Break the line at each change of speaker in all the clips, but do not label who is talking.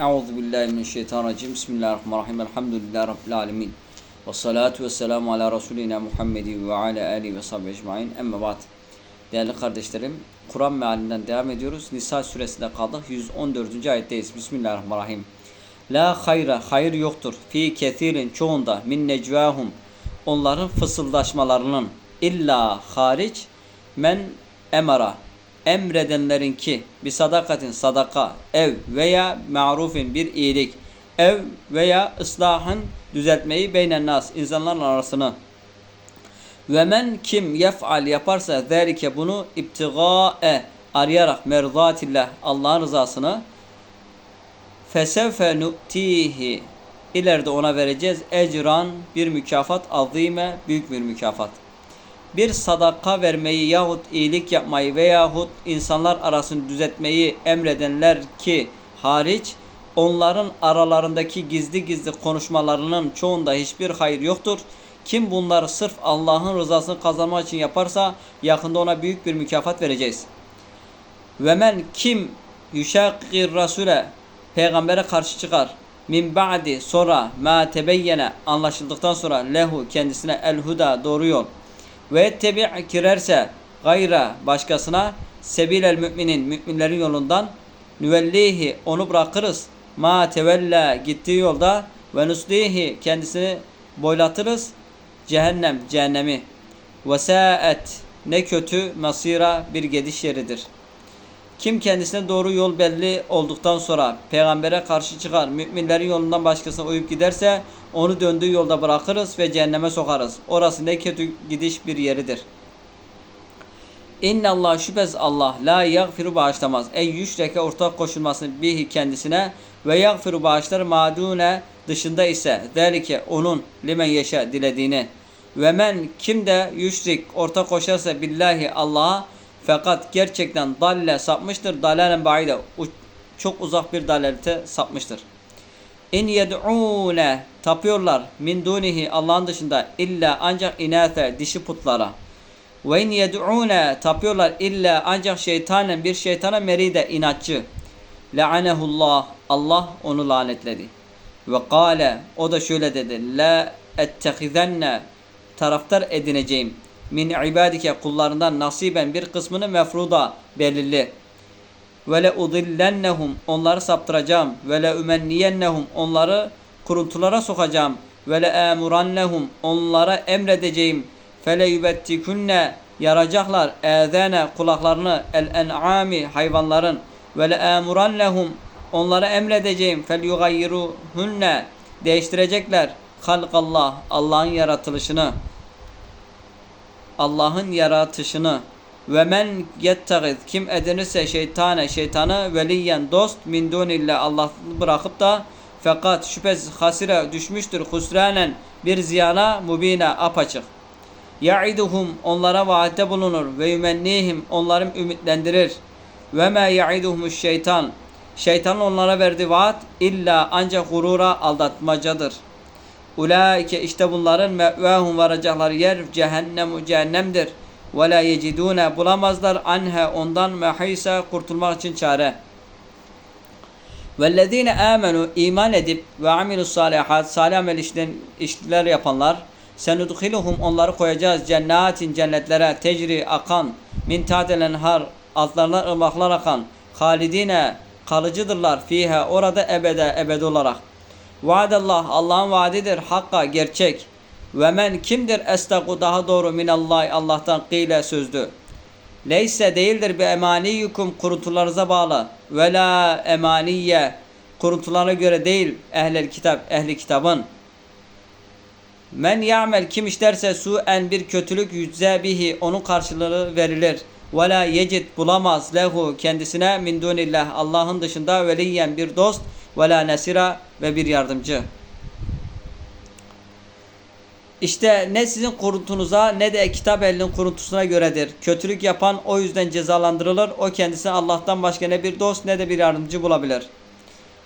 Euzu billahi mineşşeytanirracim. Bismillahirrahmanirrahim. Elhamdülillahi rabbil alamin. Ve salatu vesselamu ala Resulina Muhammedin ve ala alihi ve sahbihi ecmaîn. Emme ba'd. Değerli kardeşlerim, Kur'an mealinden devam ediyoruz. Nisa suresinde kaldık. 114. ayetteyiz. Bismillahirrahmanirrahim. La hayra, hayır yoktur. Fi kethirin çoğunda min necvahum. Onların fısıldaşmalarının illa hariç men emara emredenlerin ki bir sadakatin sadaka ev veya marufin bir iyilik ev veya ıslahın düzeltmeyi beynen nas insanların arasını ve men kim yef'al yaparsa zerike bunu ibtigae arayarak merzatillah Allah'ın rızasını fesevfe nu'tihi ileride ona vereceğiz ecran bir mükafat azime büyük bir mükafat bir sadaka vermeyi yahut iyilik yapmayı veyahut insanlar arasını düzeltmeyi emredenler ki hariç onların aralarındaki gizli gizli konuşmalarının çoğunda hiçbir hayır yoktur. Kim bunları sırf Allah'ın rızasını kazanmak için yaparsa yakında ona büyük bir mükafat vereceğiz. Ve men kim yüşakir rasule peygambere karşı çıkar min ba'di sonra ma tebeyyene anlaşıldıktan sonra lehu kendisine el huda doğru yol ve tebi girerse gayra başkasına sebilel müminin müminlerin yolundan nüvellihi onu bırakırız. Ma tevella gittiği yolda ve nuslihi kendisini boylatırız. Cehennem cehennemi. Ve saet ne kötü masira bir gidiş yeridir. Kim kendisine doğru yol belli olduktan sonra peygambere karşı çıkar, müminlerin yolundan başkasına uyup giderse onu döndüğü yolda bırakırız ve cehenneme sokarız. Orası ne kötü gidiş bir yeridir. İnna Allah şüphesiz Allah la yagfiru bağışlamaz. Ey yüşreke ortak koşulmasını bihi kendisine ve yagfiru bağışlar madune dışında ise zelike onun limen yaşa dilediğini ve men kim de yüşrik ortak koşarsa billahi Allah'a fakat gerçekten dalle sapmıştır. Dalalen baide çok uzak bir dalalete sapmıştır. İn yed'une tapıyorlar min dunihi Allah'ın dışında illa ancak inathe dişi putlara. Ve in yed'une tapıyorlar illa ancak şeytanen bir şeytana meride inatçı. La'anehullah Allah onu lanetledi. Ve kâle o da şöyle dedi. La ettehizenne taraftar edineceğim min ibadike kullarından nasiben bir kısmını mefruda belirli. Ve le udillennehum onları saptıracağım. Ve le ümenniyennehum onları kuruntulara sokacağım. Ve le amurannehum onlara emredeceğim. Fele yubettikunne yaracaklar ezene kulaklarını el en'ami hayvanların ve le amurannehum onlara emredeceğim fel yugayyiruhunne değiştirecekler halkallah Allah'ın yaratılışını Allah'ın yaratışını ve men yettagiz kim edinirse şeytane şeytanı veliyen dost min dunillah Allah bırakıp da fakat şüphesiz hasire düşmüştür husranen bir ziyana mubine apaçık. Ya'iduhum onlara vaatte bulunur ve yumennihim onları ümitlendirir. Ve ma ya'iduhumuş şeytan şeytan onlara verdiği vaat illa ancak gurura aldatmacadır. Ulaike işte bunların mevvahum varacakları yer cehennemu cehennemdir. Ve la yecidune bulamazlar anhe ondan mehisa kurtulmak için çare. Vellezine amenu iman edip ve amilus salihat salih amel işler yapanlar senudhiluhum onları koyacağız cennetin cennetlere tecri akan min tatelen har altlarından ırmaklar akan halidine kalıcıdırlar fihe orada ebede ebed olarak. Vaadallah Allah'ın vaadidir hakka gerçek. Ve men kimdir estaku daha doğru minallah Allah'tan kıyle sözdü. Leyse değildir bi emaniyukum kuruntularınıza bağlı. Ve la emaniye kuruntularına göre değil ehlel kitap ehli kitabın. Men ya'mel kim işlerse su en bir kötülük yüzze bihi onun karşılığı verilir. Ve la yecid bulamaz lehu kendisine min dunillah Allah'ın dışında veliyen bir dost ve la nesira ve bir yardımcı. İşte ne sizin kuruntunuza ne de kitap elinin kuruntusuna göredir. Kötülük yapan o yüzden cezalandırılır. O kendisine Allah'tan başka ne bir dost ne de bir yardımcı bulabilir.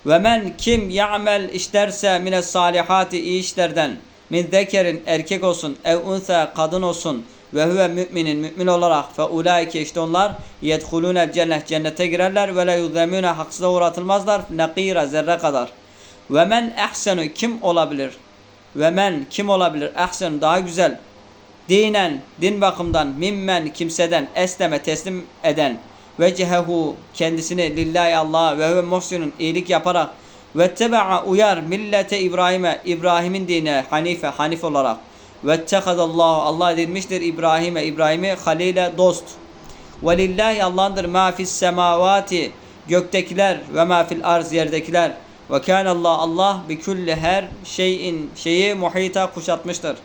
Ve kim ya'mel işlerse mine salihati iyi işlerden min zekerin erkek olsun ev unsa kadın olsun ve huve müminin mümin olarak fe ulaike işte onlar yedhulunel cennet cennete girerler ve la yuzlemune haksıza uğratılmazlar nakira zerre kadar. Ve men ehsenu kim olabilir? Ve men kim olabilir? Ehsenu daha güzel. Dinen din bakımdan mimmen kimseden esleme teslim eden ve cehehu kendisini lillahi Allah'a ve huve muhsinun iyilik yaparak ve tebe'a uyar millete İbrahim'e İbrahim'in dine hanife hanif olarak ve tekadallahu Allah edilmiştir İbrahim'e İbrahim'i halile dost ve lillahi Allah'ındır ma fis semavati göktekiler ve ma fil arz yerdekiler ve kânallah Allah bi kulli her şeyin şeyi muhita kuşatmıştır.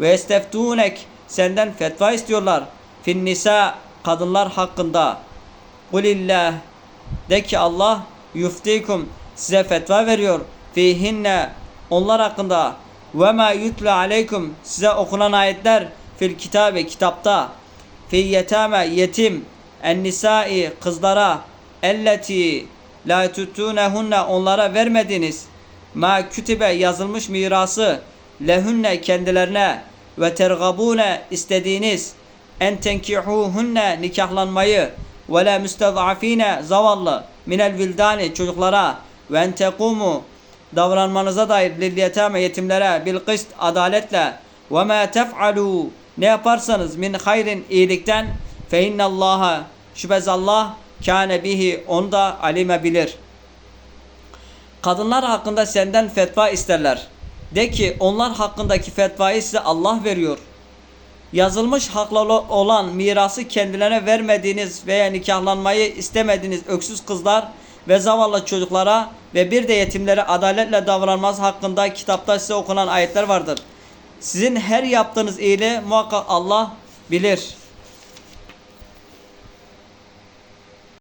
Ve esteftunek senden fetva istiyorlar. Fin nisa kadınlar hakkında. Kulillah de ki Allah yuftikum size fetva veriyor. Fihinne onlar hakkında ve ma yutla aleykum size okunan ayetler fil kitabe kitapta. Fi yetame yetim en nisai kızlara elleti la tutunehunne onlara vermediniz. Ma kütübe yazılmış mirası lehunne kendilerine ve tergabune istediğiniz. En tenkihuhunne nikahlanmayı. Ve la müstezafine zavallı minel vildani çocuklara. Ve en tekumu davranmanıza dair lil yetimlere bil kıst adaletle ve ma tef'alu ne yaparsanız min hayrin iyilikten fe innallaha şüphesiz Allah kâne bihi onu da alime bilir. Kadınlar hakkında senden fetva isterler. De ki onlar hakkındaki fetvayı size Allah veriyor. Yazılmış haklı olan mirası kendilerine vermediğiniz veya nikahlanmayı istemediğiniz öksüz kızlar ve zavallı çocuklara ve bir de yetimlere adaletle davranmaz hakkında kitapta size okunan ayetler vardır. Sizin her yaptığınız iyiliği muhakkak Allah bilir.